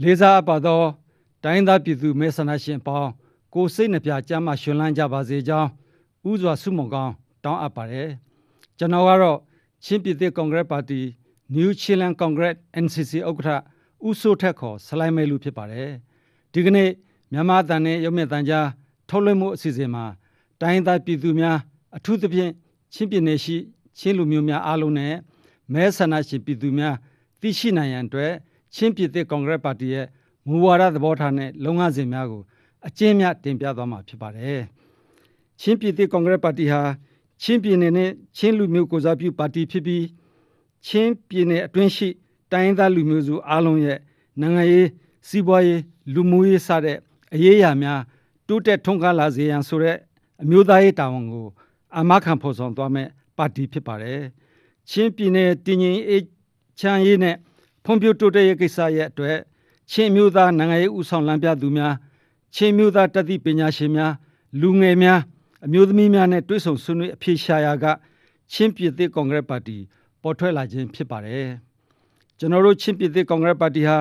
လေးစားအပ်ပါသောတိုင်းသားပြည်သူမဲဆန္ဒရှင်အပေါင်းကိုယ်စိတ်နှပြကြမ်းမှရှင်လန်းကြပါစေကြောင်းဥစွာဆုမွန်ကောင်းတောင်းအပ်ပါတယ်ကျွန်တော်ကတော့ချင်းပြည်သစ်ကွန်ဂရက်ပါတီ New Chilean Congress NCC ဥက္ကဋ္ဌဦးစိုးထက်ခေါ်ဆလိုင်းမဲလူဖြစ်ပါတယ်ဒီကနေ့မြန်မာတန်နဲ့ရုပ်မြတ်တန်ကြားထုတ်လွှင့်မှုအစီအစဉ်မှာတိုင်းသားပြည်သူများအထူးသဖြင့်ချင်းပြည်နယ်ရှိချင်းလူမျိုးများအားလုံးနဲ့မဲဆန္ဒရှင်ပြည်သူများသိရှိနိုင်ရန်အတွက် ချင်းပြည်သစ်ကွန်ဂရက်ပါတီရဲ့မူဝါဒသဘောထားနဲ့လုပ်ငန်းစဉ်များကိုအကျဉ်းများတင်ပြသွားမှာဖြစ်ပါတယ်။ချင်းပြည်သစ်ကွန်ဂရက်ပါတီဟာချင်းပြည်နယ်နဲ့ချင်းလူမျိုးကိုယ်စားပြုပါတီဖြစ်ပြီးချင်းပြည်နယ်အတွင်းရှိတိုင်းရင်းသားလူမျိုးစုအားလုံးရဲ့နိုင်ငံရေးစီးပွားရေးလူမှုရေးစတဲ့အရေးအရာများတိုးတက်ထွန်းကားလာစေရန်ဆိုတဲ့အမျိုးသားရေးတာဝန်ကိုအမခံဖော်ဆောင်သွားမဲ့ပါတီဖြစ်ပါတယ်။ချင်းပြည်နယ်တည်ငြိမ်အေးချမ်းရေးနဲ့ ဖွံ့ဖြိုးတိုးတက်ရေးကိစ္စရဲ့အတွက်ချင်းမျိုးသားနိုင်ငံရေးဦးဆောင်လမ်းပြသူများချင်းမျိုးသားတတိပညာရှင်များလူငယ်များအမျိုးသမီးများနဲ့တွဲဆုံဆွေးနွေးအဖြေရှာရာကချင်းပြည်သစ်ကွန်ဂရက်ပါတီပေါ်ထွက်လာခြင်းဖြစ်ပါတယ်။ကျွန်တော်တို့ချင်းပြည်သစ်ကွန်ဂရက်ပါတီဟာ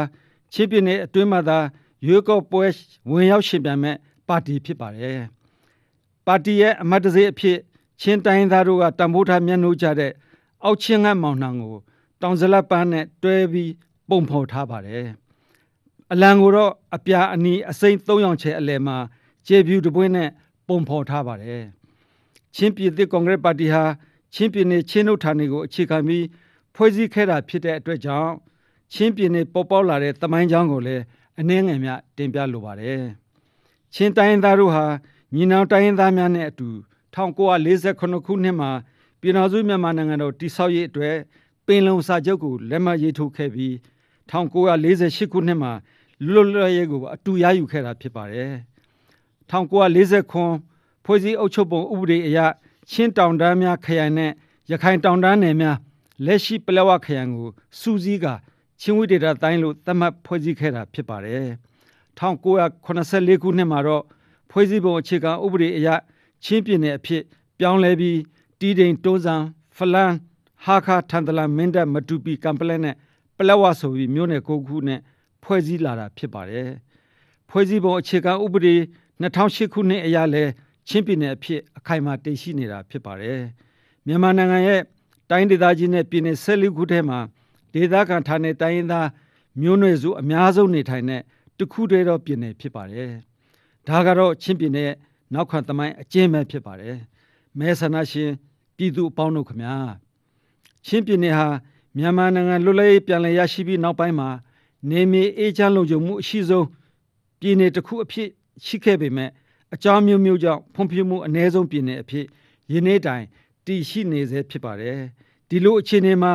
ချင်းပြည်နယ်အတွင်းမှာသာရွေးကောက်ပွဲဝင်ရောက်ရှင်ပြိုင်မဲ့ပါတီဖြစ်ပါတယ်။ပါတီရဲ့အမတ်တစေအဖြစ်ချင်းတိုင်းသားတို့ကတံပိုးထားမျက်နှာကြတဲ့အောက်ချင်းငတ်မောင်နှံကို တောင်စလပ်ပန်းနဲ့တွဲပြီးပုံဖော်ထားပါတယ်။အလံကိုတော့အပြာအနီအစိမ့်၃ရောင်ချဲအလယ်မှာကျေပြူတပွင့်နဲ့ပုံဖော်ထားပါတယ်။ချင်းပြည်သစ်ကွန်ဂရက်ပါတီဟာချင်းပြည်နယ်ချင်းတို့ဌာနေကိုအခြေခံပြီးဖွဲ့စည်းခဲ့တာဖြစ်တဲ့အတွက်ကြောင့်ချင်းပြည်နယ်ပေါ်ပေါက်လာတဲ့တမိုင်းကြောင်းကိုလည်းအနှင်းငယ်များတင်ပြလိုပါတယ်။ချင်းတိုင်းရင်းသားတို့ဟာညီနောင်တိုင်းရင်းသားများနဲ့အတူ1948ခုနှစ်မှာပြည်တော်စုမြန်မာနိုင်ငံတော်တည်ဆောက်ရေးအတွက် ပင်လုံစာချုပ်ကိုလက်မှတ်ရေးထိုးခဲ့ပြီး1948ခုနှစ်မှာလွတ်လပ်ရေးကိုအတူရယူခဲ့တာဖြစ်ပါတယ်။1940ခွန်ဖွဲ့စည်းအုပ်ချုပ်ပုံဥပဒေအရချင်းတောင်တန်းများခရိုင်နဲ့ရခိုင်တောင်တန်းနယ်များလက်ရှိပလက်ဝခရိုင်ကိုစူးစီးကချင်းဝိဒေတာတိုင်းလို့သတ်မှတ်ဖွဲ့စည်းခဲ့တာဖြစ်ပါတယ်။1984ခုနှစ်မှာတော့ဖွဲ့စည်းပုံအခြေခံဥပဒေအရချင်းပြည်နယ်အဖြစ်ပြောင်းလဲပြီးတီးတိန်တွန်းဆန်ဖလန် ဟာခါထန်တလန်မင်းတပ်မတူပီကံပလက်နဲ့ပလက်ဝဆိုပြီးမြို့နယ်၉ခုနဲ့ဖွဲ့စည်းလာတာဖြစ်ပါတယ်။ဖွဲ့စည်းပုံအခြေခံဥပဒေ2008ခုနှစ်အရလဲချင်းပြည်နယ်အဖြစ်အခိုင်အမာတည်ရှိနေတာဖြစ်ပါတယ်။မြန်မာနိုင်ငံရဲ့တိုင်းဒေသကြီးနဲ့ပြည်နယ်၁၄ခုထဲမှာဒေသခံဌာနေတိုင်းရင်းသားမျိုးနွယ်စုအများဆုံးနေထိုင်တဲ့တခုတည်းသောပြည်နယ်ဖြစ်ပါတယ်။ဒါကတော့ချင်းပြည်နယ်နောက်ခံသမိုင်းအကျဉ်းပဲဖြစ်ပါတယ်။မဲဆန္ဒရှင်ပြည်သူအပေါင်းတို့ခမညာ ချင်းပြည်နယ်ဟာမြန်မာနိုင်ငံလွတ်လပ်ရေးပြန်လည်ရရှိပြီးနောက်ပိုင်းမှာနေမြေအေးချမ်းလုံခြုံမှုအရှိဆုံးပြည်နယ်တစ်ခုအဖြစ်ရှိခဲ့ပေမဲ့အကြောင်းမျိုးမျိုးကြောင့်ဖွံ့ဖြိုးမှုအ ਨੇ ဆုံးပြည်နယ်အဖြစ်ယနေ့တိုင်တည်ရှိနေစေဖြစ်ပါတယ်ဒီလိုအခြေအနေမှာ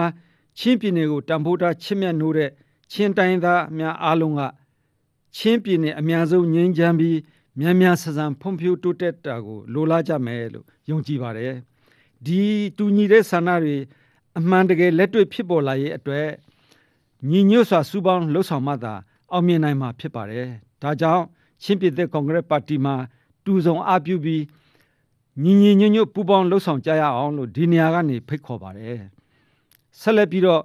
ချင်းပြည်နယ်ကိုတံပိုးထားချစ်မြတ်နိုးတဲ့ချင်းတိုင်းသားများအားလုံးကချင်းပြည်နယ်အများဆုံးငြိမ်းချမ်းပြီးမြန်မြန်ဆန်ဆန်ဖွံ့ဖြိုးတိုးတက်တာကိုလိုလားကြမယ်လို့ယုံကြည်ပါတယ်ဒီတူညီတဲ့ဆန္ဒတွေ အမှန်တကယ်လက်တွေ့ဖြစ်ပေါ်လာရဲ့အတွက်ညီညွတ်စွာစူးပေါင်းလှုပ်ဆောင်မှသာအောင်မြင်နိုင်မှာဖြစ်ပါတယ်ဒါကြောင့်ချင်းပြည်သက်ကွန်ဂရက်ပါတီမှာတူဆောင်အပြုပြီးညီညီညွတ်ညွတ်ပူးပေါင်းလှုပ်ဆောင်ကြရအောင်လို့ဒီနေရာကနေဖိတ်ခေါ်ပါတယ်ဆက်လက်ပြီးတော့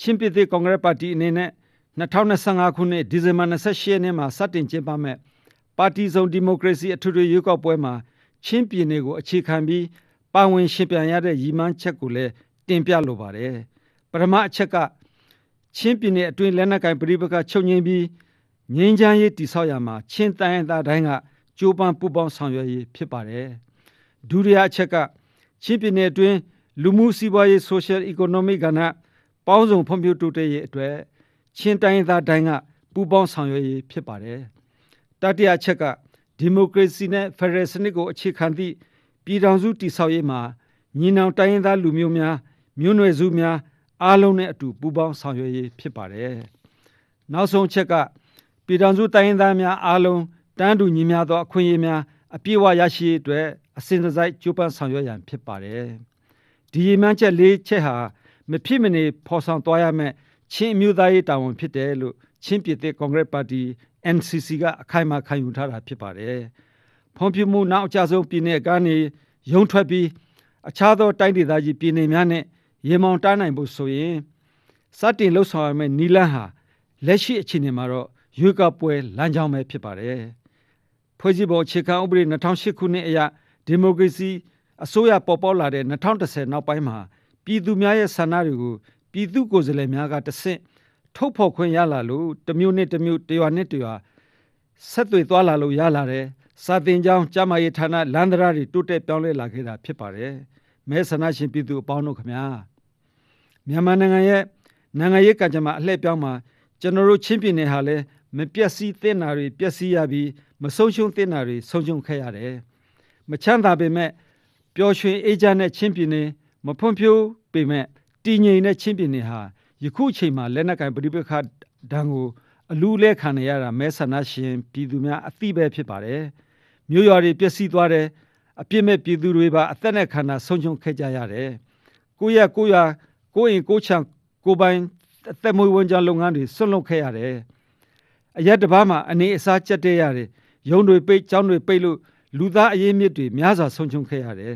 ချင်းပြည်သက်ကွန်ဂရက်ပါတီအနေနဲ့2025ခုနှစ်ဒီဇင်ဘာ28ရက်နေ့မှာစတင်ကျင်းပမဲ့ပါတီစုံဒီမိုကရေစီအထွေထွေရွေးကောက်ပွဲမှာချင်းပြည်နယ်ကိုအခြေခံပြီးပါဝင်ရှင်ပြန်ရတဲ့ရည်မှန်းချက်ကိုလည်း တင်ပြလိုပါတယ်ပထမအချက်ကချင်းပြည်နယ်အတွင်းလက်နက်ကင်ပြည်ပကချုပ်ငင်းပြီးငင်းချမ်းရေးတိဆောက်ရမှာချင်းတိုင်းသားတိုင်းကကြိုးပမ်းပူပေါင်းဆောင်ရွက်ရေးဖြစ်ပါတယ်ဒုတိယအချက်ကချင်းပြည်နယ်အတွင်းလူမှုစီးပွားရေး social economic ကဏ္ဍပေါင်းစုံဖွံ့ဖြိုးတိုးတက်ရေးအတွက်ချင်းတိုင်းသားတိုင်းကပူးပေါင်းဆောင်ရွက်ရေးဖြစ်ပါတယ်တတိယအချက်ကဒီမိုကရေစီနဲ့ဖက်ဒရယ်စနစ်ကိုအခြေခံသည့်ပြည်ထောင်စုတည်ဆောက်ရေးမှာညီနောင်တိုင်းရင်းသားလူမျိုးများ မျိုးနွယ်စုများအားလုံးနဲ့အတူပူးပေါင်းဆောင်ရွက်ရေးဖြစ်ပါတယ်။နောက်ဆုံးချက်ကပြည်ထောင်စုတိုင်းရင်းသားများအားလုံးတန်းတူညီမျှသောအခွင့်အရေးများအပြည့်အဝရရှိရေးအတွက်အစဉ်တစိုက်ကြိုးပမ်းဆောင်ရွက်ရန်ဖြစ်ပါတယ်။ဒီရည်မှန်းချက်၄ချက်ဟာမဖြစ်မနေဖော်ဆောင်သွားရမယ့်ချင်းအမျိုးသားရေးတာဝန်ဖြစ်တယ်လို့ချင်းပြည်သက်ကွန်ဂရက်ပါတီ NCC ကအခိုင်အမာခံယူထားတာဖြစ်ပါတယ်။ဖွံ့ဖြိုးမှုနောက်အကျဆုံးပြည်နယ်ကနေရုံထွက်ပြီးအခြားသောတိုင်းဒေသကြီးပြည်နယ်များနဲ့ ရေမောင်တားနိုင်ဖို့ဆိုရင်စတင်လှုပ်ဆောင်ရမယ့်နီလန်းဟာလက်ရှိအခြေအနေမှာတော့ရွေးကောက်ပွဲလမ်းကြောင်းပဲဖြစ်ပါတယ်။ဖွဲ့စည်းပုံအခြေခံဥပဒေ2008ခုနှစ်အရဒီမိုကရေစီအစိုးရပေါ်ပေါက်လာတဲ့2010နောက်ပိုင်းမှာပြည်သူများရဲ့ဆန္ဒတွေကိုပြည်သူကိုယ်စားလှယ်များကတဆင့်ထုတ်ဖော်ခွင့်ရလာလို့တမျိုးနဲ့တမျိုးတရွာနဲ့တရွာဆက်သွေသွားလာလို့ရလာတယ်စာတင်ကြောင်းကျမရေးဌာနလန္ဒရာတွေတိုးတက်ပြောင်းလဲလာခဲ့တာဖြစ်ပါတယ်မဲဆန္ဒရှင်ပြည်သူအပေါင်းတို့ခင်ဗျာ မြန်မာနိုင်ငံရဲ့နိုင်ငံရေးကံကြမ္မာအလှည့်ပြောင်းမှာကျွန်တော်တို့ချင်းပြည်နယ်ဟာလည်းမပြက်စီးသင့်တာတွေပျက်စီးရပြီးမဆုံးရှုံးသင့်တာတွေဆုံးရှုံးခဲ့ရတယ်မချမ်းသာပေမဲ့ပျော်ရွှင်အေးချမ်းတဲ့ချင်းပြည်နယ်မဖွံ့ဖြိုးပေမဲ့တည်ငြိမ်တဲ့ချင်းပြည်နယ်ဟာယခုအချိန်မှာလက်နက်ကင်ပဋိပက္ခဒဏ်ကိုအလူလဲခံရတာမဲဆန္ဒရှင်ပြည်သူများအသိပဲဖြစ်ပါတယ်မြို့ရွာတွေပျက်စီးသွားတယ်အပြစ်မဲ့ပြည်သူတွေပါအသက်နဲ့ခန္ဓာဆုံးရှုံးခဲ့ကြရတယ်ကိုရကိုရ ကိုရင်ကိုချံကိုပိုင်အသက်မွေးဝမ်းကြောင်းလုပ်ငန်းတွေဆွန့်လွတ်ခဲ့ရတယ်အရက်တစ်ပါးမှာအနေအစားကျက်တဲ့ရတယ်ရုံတွေပိတ်ကျောင်းတွေပိတ်လို့လူသားအရေးမြစ်တွေများစွာဆုံးရှုံးခဲ့ရတယ်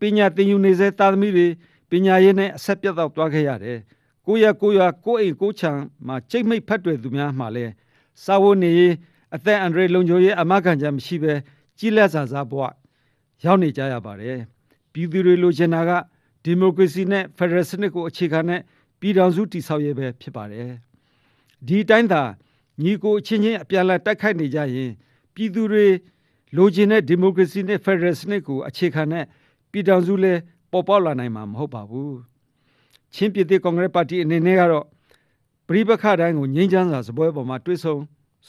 ပညာသင်ယူနေစေသားသမီးတွေပညာရေးနဲ့အဆက်ပြတ်တော့သွားခဲ့ရတယ်ကိုရကိုရကိုအိမ်ကိုချံမှာချိတ်မိတ်ဖတ်တွေသူများမှာလဲစာဝတ်နေအသက်အန္တရာယ်လုံခြုံရေးအမခံချက်မရှိဘဲကြီးလက်စာစားဘဝရောက်နေကြရပါတယ်ပြည်သူတွေလိုချင်တာက ဒီမိုကရေစီနဲ့ဖက်ဒရယ်စနစ်ကိုအခြေခံတဲ့ပြည်ထောင်စုတည်ဆောက်ရေးပဲဖြစ်ပါတယ်ဒီတိုင်းသာညီကိုအချင်းချင်းအပြန်အလှန်တိုက်ခိုက်နေကြရင်ပြည်သူတွေလိုချင်တဲ့ဒီမိုကရေစီနဲ့ဖက်ဒရယ်စနစ်ကိုအခြေခံတဲ့ပြည်ထောင်စုလဲပေါ်ပေါက်လာနိုင်မှာမဟုတ်ပါဘူးချင်းပြည်သက်ကွန်ဂရက်ပါတီအနေနဲ့ကတော့ပရိပခတိုင်းကိုငြိမ်းချမ်းစွာစပွဲပေါ်မှာတွဲဆုံ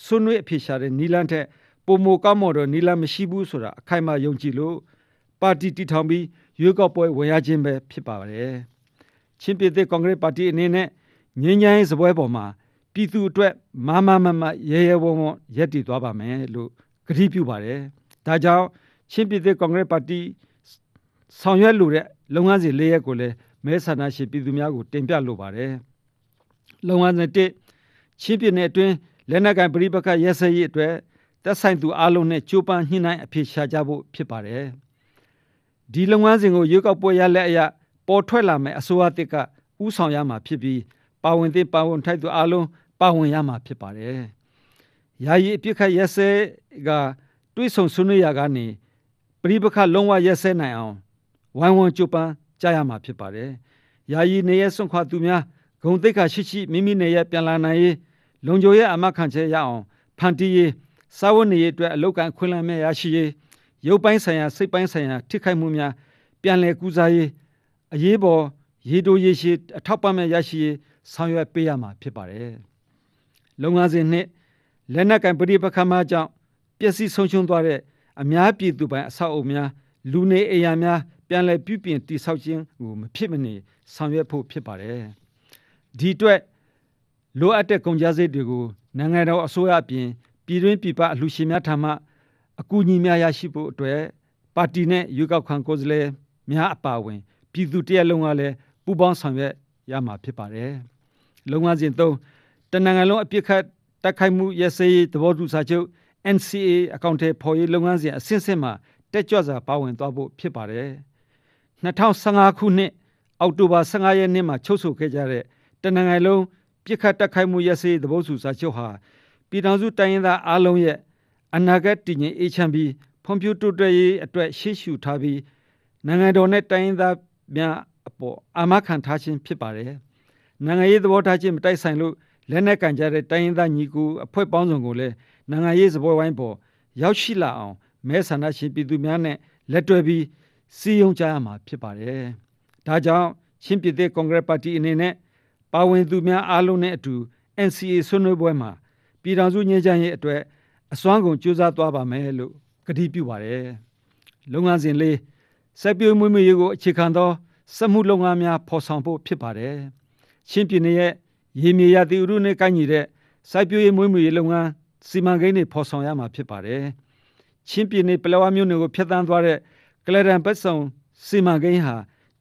ဆွနွေးအဖြစ်ရှာတဲ့နီလန်းထက်ပုံမကောက်မော်တော့နီလန်းမရှိဘူးဆိုတာအခိုင်အမာယုံကြည်လို့ ပါတီတည်ထောင်ပြီးရွေးကောက်ပွဲဝင်ရခြင်းပဲဖြစ်ပါပါတယ်ချင်းပြည်သက်ကွန်ဂရက်ပါတီအနေနဲ့ငြိမ်းချမ်းရေးစပွဲပေါ်မှာပြည်သူအတွက်မမမမရဲရဲဝံ့ဝံ့ရက်တည်သွားပါမယ်လို့ကတိပြုပါတယ်ဒါကြောင့်ချင်းပြည်သက်ကွန်ဂရက်ပါတီဆောင်ရွက်လိုတဲ့လုပ်ငန်းစဉ်လေးရက်ကိုလည်းမဲဆန္ဒရှင်ပြည်သူများကိုတင်ပြလိုပါတယ်။လုပ်ငန်းစဉ်တစ်ချင်းပြည်နယ်အတွင်းလက်နက်ကင်ပရိပခရဲစဲရေးအတွက်သက်ဆိုင်သူအလုံးနဲ့ကြိုးပမ်းညှိနှိုင်းအဖြစ်ရှာကြဖို့ဖြစ်ပါတယ်။ ဒီလုပ်ငန်းစဉ်ကိုရွေးကောက်ပွဲရလက်အရပေါ်ထွက်လာမယ့်အစိုးရတစ်ကဥဆောင်ရမှာဖြစ်ပြီးပါဝင်သည့်ပါဝင်ထိုက်သူအလုံးပါဝင်ရမှာဖြစ်ပါတယ်။ယာယီအပြစ်ခတ်ရဲစဲကတွေးဆုံဆွေးနွေးရာကနေပရိပခလုံးဝရဲစဲနိုင်အောင်ဝိုင်းဝန်းကြိုးပမ်းကြရမှာဖြစ်ပါတယ်။ယာယီနေရစွန့်ခွာသူများဂုံတိတ်ခါရှိရှိမိမိနေရပြန်လာနိုင်ရေးလုံခြုံရေးအမခံချက်ရအောင်ဖန်တီးရေးစာဝတ်နေရေးအတွက်အလောက်ကန်ခွင့်လန်းမဲ့ရရှိရေး ရုပ်ပိုင်းဆိုင်ရာစိတ်ပိုင်းဆိုင်ရာထိခိုက်မှုများပြန်လည်ကူစားရေးအရေးပေါ်ရေတိုရေရှည်အထောက်ပံ့မဲ့ရရှိရေးဆောင်ရွက်ပေးရမှာဖြစ်ပါတယ်။လုပ်ငန်းစဉ်နှစ်လက်နက်ကန်ပရိပခမကြောင့်ပျက်စီးဆုံးရှုံးသွားတဲ့အများပြည်သူပိုင်အဆောက်အအုံများလူနေအိမ်ယာများပြန်လည်ပြုပြင်တည်ဆောက်ခြင်းကိုမဖြစ်မနေဆောင်ရွက်ဖို့ဖြစ်ပါတယ်ဒီအတွက်လိုအပ်တဲ့ကုန်ကြမ်းစိတ်တွေကိုနိုင်ငံတော်အစိုးရအပြင်ပြည်တွင်းပြည်ပအလှူရှင်များထံမှ အကူအညီများရရှိဖို့အတွက်ပါတီနဲ့ရွေးကောက်ခံကိုယ်စားလှယ်များအပါအဝင်ပြည်သူတရက်လုံးကလည်းပူးပေါင်းဆောင်ရွက်ရမှာဖြစ်ပါတယ်လုပ်ငန်းစဉ်သုံးတနင်္ဂနွေလုံးအပြစ်ခတ်တိုက်ခိုက်မှုရစရေးသဘောတူစာချုပ် NCA အကောင့်ထဲပေါ်ရေးလုပ်ငန်းစဉ်အဆင့်ဆင့်မှာတက်ကြွစွာပါဝင်သွားဖို့ဖြစ်ပါတယ်2015ခုနှစ်အောက်တိုဘာ15ရက်နေ့မှာချုပ်ဆိုခဲ့ကြတဲ့တနင်္ဂနွေလုံးပြစ်ခတ်တက်ခိုက်မှုရစရေးသဘောတူစာချုပ်ဟာပြည်ထောင်စုတိုင်းရင်းသားအားလုံးရဲ့ အနာဂတ်တည်ငြိမ်အေးချမ်းပြီးဖွံ့ဖြိုးတိုးတက်ရေးအတွက်ရှေ့ရှုထားပြီးနိုင်ငံတော်နဲ့တိုင်းရင်းသားများအပေါ်အာမခံထားခြင်းဖြစ်ပါတယ်။နိုင်ငံရေးသဘောထားခြင်းမတိုက်ဆိုင်လို့လက်နက်ကန်ကြတဲ့တိုင်းရင်းသားညီကူအဖွဲ့ပေါင်းစုံကိုလည်းနိုင်ငံရေးစပွဲဝိုင်းပေါ်ရောက်ရှိလာအောင်မဲဆန္ဒရှင်ပြည်သူများနဲ့လက်တွဲပြီးစီယုံကြရမှာဖြစ်ပါတယ်။ဒါကြောင့်ချင်းပြည်သက်ကွန်ဂရက်ပါတီအနေနဲ့ပါဝင်သူများအားလုံးနဲ့အတူ NCA ဆွေးနွေးပွဲမှာပြည်ထောင်စုညှိနှိုင်းရေးအတွက် အစွမ်းကုန်ကြိုးစားသွားပါမယ်လို့ကတိပြုပါတယ်။လုပ်ငန်းစဉ်လေးစက်ပြိုးမွေးမြူရေးကိုအခြေခံသောစက်မှုလုပ်ငန်းများဖော်ဆောင်ဖို့ဖြစ်ပါတယ်။ချင်းပြည်နယ်ရဲ့ရေမြေရသည့်ဥရုနဲ့ကိုင်းညီတဲ့စိုက်ပျိုးရေးမွေးမြူရေးလုပ်ငန်းစီမံကိန်းတွေဖော်ဆောင်ရမှာဖြစ်ပါတယ်။ချင်းပြည်နယ်ပလောဝမြို့နယ်ကိုဖျက်ဆီးသွားတဲ့ကလရန်ပတ်ဆောင်စီမံကိန်းဟာ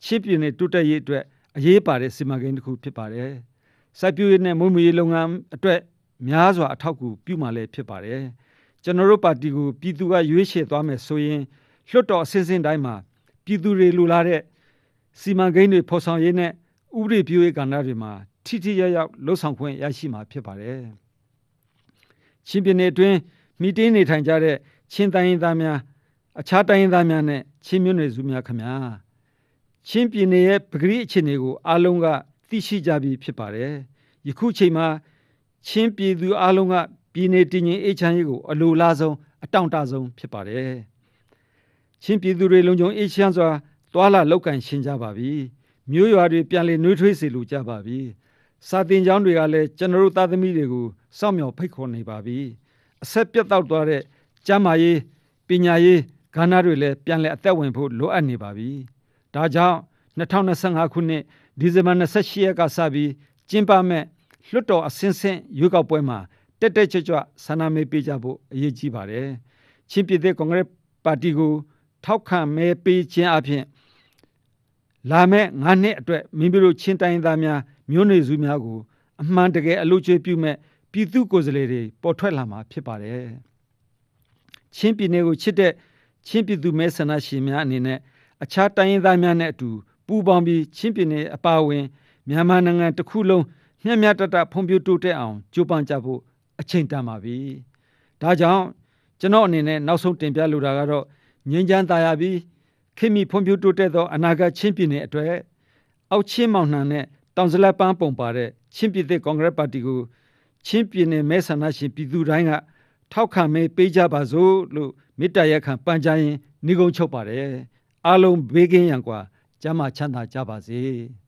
ချင်းပြည်နယ်တိုးတက်ရေးအတွက်အရေးပါတဲ့စီမံကိန်းတစ်ခုဖြစ်ပါတယ်။စိုက်ပျိုးရေးနဲ့မွေးမြူရေးလုပ်ငန်းအတွက် များစွာအထောက်အကူပြုမှလည်းဖြစ်ပါတယ်။ကျွန်တော်တို့ပါတီကိုပြည်သူကရွေးချယ်သွားမယ်ဆိုရင်လွှတ်တော်အစဉ်စဉ်တိုင်းမှာပြည်သူတွေလူလာတဲ့စီမံကိန်းတွေဖော်ဆောင်ရေးနဲ့ဥပဒေပြုရေးကဏ္ဍတွေမှာထိထိရောက်ရောက်လှုပ်ဆောင်ခွင့်ရရှိမှာဖြစ်ပါတယ်ချင်းပြည်နယ်အတွင်းမိတင်းနေထိုင်ကြတဲ့ချင်းတိုင်းရင်းသားများအခြားတိုင်းရင်းသားများနဲ့ချင်းမျိုးနွယ်စုများခင်ဗျာချင်းပြည်နယ်ရဲ့ပဂရိအခြေအနေကိုအားလုံးကသိရှိကြပြီဖြစ်ပါတယ်ယခုချိန်မှာ ချင်းပြည်သူအားလုံးကပြည်နယ်တည်ငြိမ်အေးချမ်းရေးကိုအလိုလားဆုံးအတောင့်တဆုံးဖြစ်ပါတယ်ချင်းပြည်သူတွေလုံခြုံအေးချမ်းစွာသွာလာလောက်ကန်ရှင်းကြပါပြီမြို့ရွာတွေပြန်လည်နှွေးထွေးစေလိုကြပါပြီစာတင်ကျောင်းတွေကလည်းကျွန်တော်တို့သားသမီးတွေကိုစောင့်မျှော်ဖိတ်ခေါ်နေပါပြီအဆက်ပြတ်တောက်သွားတဲ့ကျမ်းမာရေးပညာရေးကဏ္ဍတွေလည်းပြန်လည်အသက်ဝင်ဖို့လိုအပ်နေပါပြီဒါကြောင့်2025ခုနှစ်ဒီဇင်ဘာ28ရက်ကစပြီးကျင်းပမဲ့ လွှတ်တော်အစင်းစင်းရွေးကောက်ပွဲမှာတက်တက်ကြွကြွဆန္ဒမဲပေးကြဖို့အရေးကြီးပါတယ်ချင်းပြည်သက်ကွန်ဂရက်ပါတီကိုထောက်ခံမဲပေးခြင်းအပြင်လာမယ့်9နှစ်အတွက်မိမိတို့ချင်းတိုင်းသားများမျိုးနွယ်စုများကိုအမှန်တကယ်အလို့ကျွေးပြုမဲ့ပြည်သူကိုယ်စားလှယ်တွေပေါ်ထွက်လာမှာဖြစ်ပါတယ်ချင်းပြည်နယ်ကိုချစ်တဲ့ချင်းပြည်သူမဲဆန္ဒရှင်များအနေနဲ့အခြားတိုင်းရင်းသားများနဲ့အတူပူးပေါင်းပြီးချင်းပြည်နယ်အပါအဝင်မြန်မာနိုင်ငံတစ်ခုလုံး မျှမျှတတဖွံ့ဖြိုးတိုးတက်အောင်ကြိုးပမ်းကြဖို့အချိန်တန်ပါပြီ။ဒါကြောင့်ကျွန်တော်အနေနဲ့နောက်ဆုံးတင်ပြလိုတာကတော့ငြိမ်းချမ်းသာယာပြီးခင်မီဖွံ့ဖြိုးတိုးတက်သောအနာဂတ်ချင်းပြည်နယ်အတွက်အောက်ချင်းမောင်နှံနဲ့တောင်စလပန်းပုံပါတဲ့ချင်းပြည်သက်ကွန်ဂရက်ပါတီကိုချင်းပြည်နယ်မဲဆန္ဒရှင်ပြည်သူတိုင်းကထောက်ခံမဲပေးကြပါစို့လို့မေတ္တာရက်ခံပန်ကြားရင်းနှိဂုံးချုပ်ပါတယ်အားလုံးဘေးကင်းရန်ကွာကျမ်းမာချမ်းသာကြပါစေ။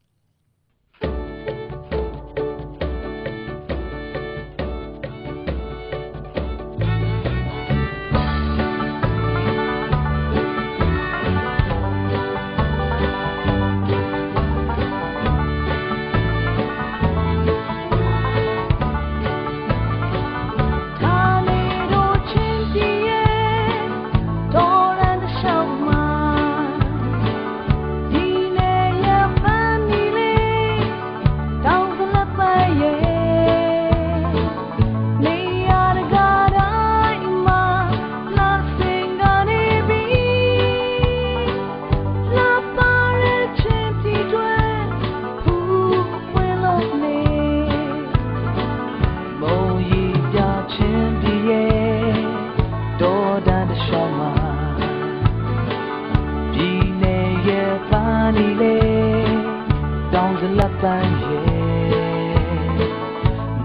ပန်းရဲ့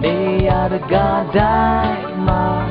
နေရာတကာတိုင်းမှာ